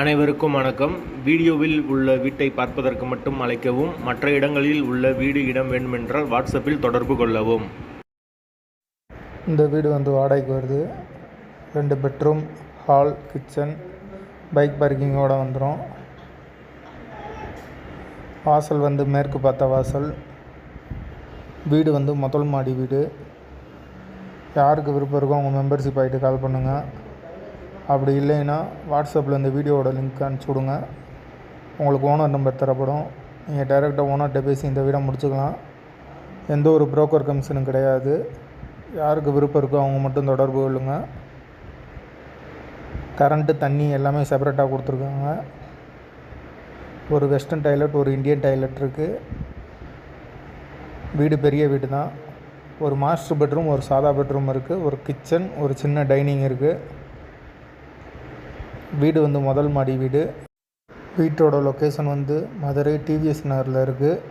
அனைவருக்கும் வணக்கம். வீடியோவில் உள்ள வீட்டை பார்ப்பதற்கு மட்டும் அழைக்கவும் மற்ற இடங்களில் உள்ள வீடு இடம் வேண்டுமென்றால் வாட்ஸ்அப்பில் தொடர்பு கொள்ளவும். இந்த வீடு வந்து வாடகைக்கு வருது. ரெண்டு பெட்ரூம் ஹால் கிச்சன் பைக் பார்க்கிங்கோடு வந்துடும் வாசல் வந்து மேற்கு பார்த்த வாசல். வீடு வந்து முதல் மாடி வீடு. யாருக்கு விருப்பம் இருக்கோ அவங்க மெம்பர்ஷிப் ஆகிட்டு கால் பண்ணுங்கள் அப்படி இல்லைன்னா வாட்ஸ்அப்பில் இந்த வீடியோவோட லிங்க் அனுப்பிச்சி விடுங்க. உங்களுக்கு ஓனர் நம்பர் தரப்படும். நீங்கள் டைரெக்டாக ஓனர்கிட்ட பேசி இந்த வீடை முடிச்சுக்கலாம். எந்த ஒரு புரோக்கர் கமிஷனும் கிடையாது. யாருக்கு விருப்பம் இருக்கோ அவங்க மட்டும் தொடர்பு கொள்ளுங்க. கரண்ட்டு தண்ணி எல்லாமே செப்பரேட்டாக கொடுத்துருக்காங்க. ஒரு வெஸ்டர்ன் டாய்லெட் ஒரு இந்தியன் டாய்லெட் இருக்குது வீடு பெரிய வீடு தான் ஒரு மாஸ்டர் பெட்ரூம் ஒரு சாதா பெட்ரூம் இருக்குது ஒரு கிச்சன் ஒரு சின்ன டைனிங் இருக்குது வீடு வந்து முதல் மாடி வீடு. வீட்டோட லொக்கேஷன் வந்து மதுரை டிவிஎஸ் நகரில் இருக்குது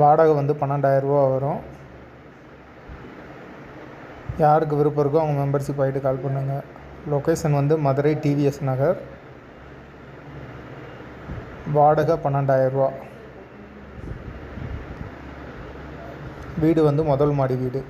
வாடகை வந்து பன்னெண்டாயிரரூபா வரும். யாருக்கு விருப்பம் இருக்கோ அவங்க மெம்பர்ஷிப் ஆகிட்டு கால் பண்ணுங்கள் லொக்கேஷன் வந்து மதுரை டிவிஎஸ் நகர். வாடகை பன்னெண்டாயிரரூபா வீடு வந்து முதல் மாடி வீடு.